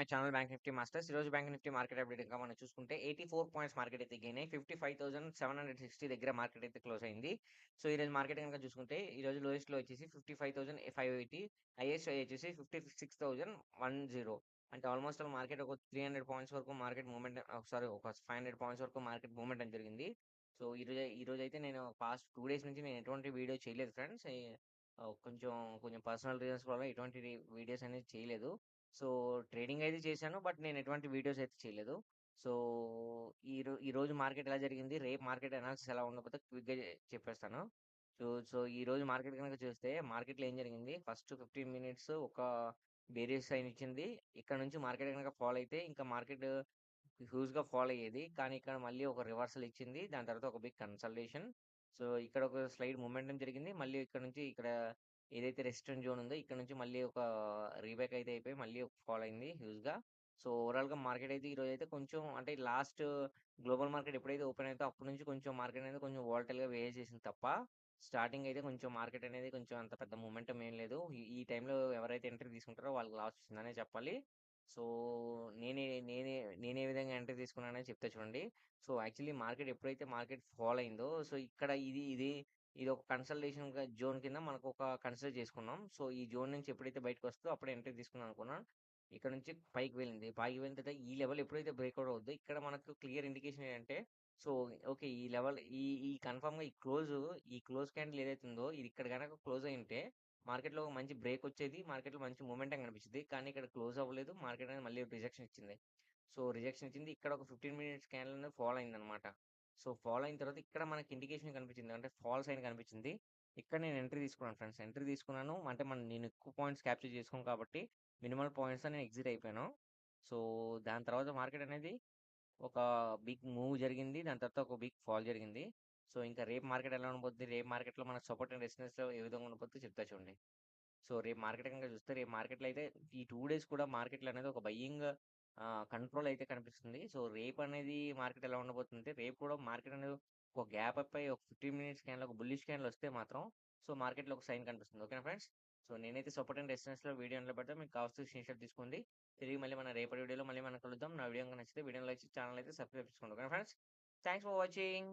My channel Bank Nifty Masters. రోజు bank Nifty market update ఇంకా మనం చూసుకుంటే 84 పాయింట్స్ మార్కెట్ అయితే గెయిన్ అయ్యి 55,760 దగ్గర మార్కెట్ అయితే క్లోజ్ అయింది. సో, ఈ రోజు మార్కెట్ కనుక చూసుకుంటే ఈ రోజు లోయెస్ట్లో వచ్చేసి 55,580 హైయెస్ట్ వచ్చేసి 56,010 అంటే ఆల్మోస్ట్ ఆల్ మార్కెట్ ఒక 300 పాయింట్స్ వరకు మార్కెట్ మూవ్‌మెంట్ ఒకసారి ఒక ఫైవ్ హండ్రెడ్ పాయింట్స్ వరకు మార్కెట్ మూవ్‌మెంట్ అని జరిగింది. సో, ఈ రోజు ఈ రోజు అయితే నేను పాస్ట్ టూ డేస్ నుంచి నేను ఎటువంటి వీడియో చేయలేదు ఫ్రెండ్స్. కొంచెం కొంచెం పర్సనల్ రీజన్స్ వల్ల ఎటువంటి వీడియోస్ అనేది చేయలేదు. సో, ట్రేడింగ్ అయితే చేశాను. బట్ నేను ఎటువంటి వీడియోస్ అయితే చేయలేదు. సో, ఈరో ఈరోజు మార్కెట్ ఎలా జరిగింది? రేపు మార్కెట్ అనాలిసిస్ ఎలా ఉండబోతే క్విక్‌గా చెప్పేస్తాను. సో, సో, ఈరోజు మార్కెట్ కనుక చూస్తే మార్కెట్‌లో ఏం జరిగింది? ఫస్ట్ 15 మినిట్స్ ఒక బేరిష్ సైన్ ఇచ్చింది. ఇక్కడ నుంచి మార్కెట్ కనుక ఫాల్ అయితే ఇంకా మార్కెట్ హ్యూజ్‌గా ఫాల్ అయ్యేది. కానీ ఇక్కడ మళ్ళీ ఒక రివర్సల్ ఇచ్చింది. దాని తర్వాత ఒక బిగ్ కన్సల్టేషన్. సో, ఇక్కడ ఒక స్లైడ్ మొమెంటం జరిగింది. మళ్ళీ ఇక్కడ నుంచి ఇక్కడ ఏదైతే రెసిస్టెన్స్ జోన్ ఉందో ఇక్కడ నుంచి మళ్ళీ ఒక రీబ్యాక్ అయితే అయిపోయి మళ్ళీ ఫాల్ అయింది హ్యూజ్‌గా. సో, ఓవరాల్‌గా మార్కెట్ అయితే ఈరోజు అయితే కొంచెం అంటే లాస్ట్ గ్లోబల్ మార్కెట్ ఎప్పుడైతే ఓపెన్ అయిందో అప్పటి నుంచి కొంచెం మార్కెట్ అనేది కొంచెం వోలటైల్‌గా బిహేవ్ చేసింది తప్ప స్టార్టింగ్ అయితే కొంచెం మార్కెట్ అనేది కొంచెం అంత పెద్ద మూమెంటం ఏం లేదు. ఈ టైంలో ఎవరైతే ఎంట్రీ తీసుకుంటారో వాళ్ళకి లాస్ వచ్చిందనే చెప్పాలి. సో, నేనే నేనే నేనే విధంగా ఎంట్రీ తీసుకున్నానని చెప్తా చూడండి. సో, యాక్చువల్లీ మార్కెట్ ఎప్పుడైతే మార్కెట్ ఫాల్ అయిందో సో, ఇక్కడ ఇది ఇది ఇది ఒక కన్సల్టేషన్ జోన్ కింద మనకు ఒక కన్సిడర్ చేసుకున్నాం. సో, ఈ జోన్ నుంచి ఎప్పుడైతే బయటకు వస్తుందో అప్పుడు ఎంట్రీ తీసుకున్నాం అనుకున్నాం. ఇక్కడ నుంచి పైకి వెళ్ళింది. పైకి వెళ్ళిన తర్వాత ఈ లెవెల్ ఎప్పుడైతే బ్రేక్అవుట్ అవుద్దో ఇక్కడ మనకు క్లియర్ ఇండికేషన్ ఏంటంటే సో, ఓకే. ఈ లెవెల్ ఈ ఈ కన్ఫర్మ్‌గా ఈ క్లోజ్ ఈ క్లోజ్ క్యాండిల్ ఏదైతే ఉందో ఇది ఇక్కడ గనక క్లోజ్ అయ్యుంటే మార్కెట్‌లో మంచి బ్రేక్ వచ్చేది. మార్కెట్‌లో మంచి మొమెంటం కనిపించింది కానీ ఇక్కడ క్లోజ్ అవ్వలేదు. మార్కెట్ అనేది మళ్ళీ రిజెక్షన్ ఇచ్చింది. సో, రిజెక్షన్ ఇచ్చింది. ఇక్కడ ఒక 15 మినిట్స్ క్యాండిల్ అనేది అయింది అనమాట సో, ఫాల్ అయిన తర్వాత ఇక్కడ మనకి ఇండికేషన్ కనిపించింది. అంటే ఫాల్ సైన్ కనిపించింది. ఇక్కడ నేను ఎంట్రీ తీసుకున్నాను ఫ్రెండ్స్. ఎంట్రీ తీసుకున్నాను. అంటే మనం నేను ఎక్కువ పాయింట్స్ క్యాప్చర్ చేసుకోను కాబట్టి మినిమల్ పాయింట్స్ నేను ఎగ్జిట్ అయిపోయాను. సో, దాని తర్వాత మార్కెట్ అనేది ఒక బిగ్ మూవ్ జరిగింది. దాని తర్వాత ఒక బిగ్ ఫాల్ జరిగింది. సో, ఇంకా రేపు మార్కెట్ ఎలా ఉండబోద్ది? రేపు మార్కెట్‌లో మన సపోర్ట్ అండ్ రెసిస్టెన్స్‌లో ఏ విధంగా ఉండబోద్ది చెప్తా చూడండి. సో, రేపు మార్కెట్ కనుక చూస్తే రేపు మార్కెట్‌లో అయితే ఈ టూ డేస్ కూడా మార్కెట్‌లో అనేది ఒక బయ్యింగ్ కంట్రోల్ అయితే కనిపిస్తుంది. సో, రేపు అనేది మార్కెట్ ఎలా ఉండబోతుంది రేపు కూడా మార్కెట్ అనేది ఒక గ్యాప్ అప్ అయ్యి ఒక 15 మినిట్స్ క్యాన్లో ఒక బుల్లిష్ క్యాండిల్ వస్తే మాత్రం సో, మార్కెట్‌లో ఒక సైన్ కనిపిస్తుంది. ఓకేనా ఫ్రెండ్స్? సో, నేనైతే సపోర్ట్ అండ్ రెసిస్టెన్స్‌లో వీడియో అందులో పెడతా. మీకు కావాల్సిన స్క్రీన్‌షాట్ తీసుకోండి. తిరిగి మళ్ళీ మన రేపటి వీడియోలో మళ్ళీ మనం కలుద్దాం. నా వీడియో నచ్చితే వీడియో లైక్ ఛానల్ అయితే సబ్స్క్రైబ్ చేసుకోండి. ఓకేనా ఫ్రెండ్స్? Thanks for watching.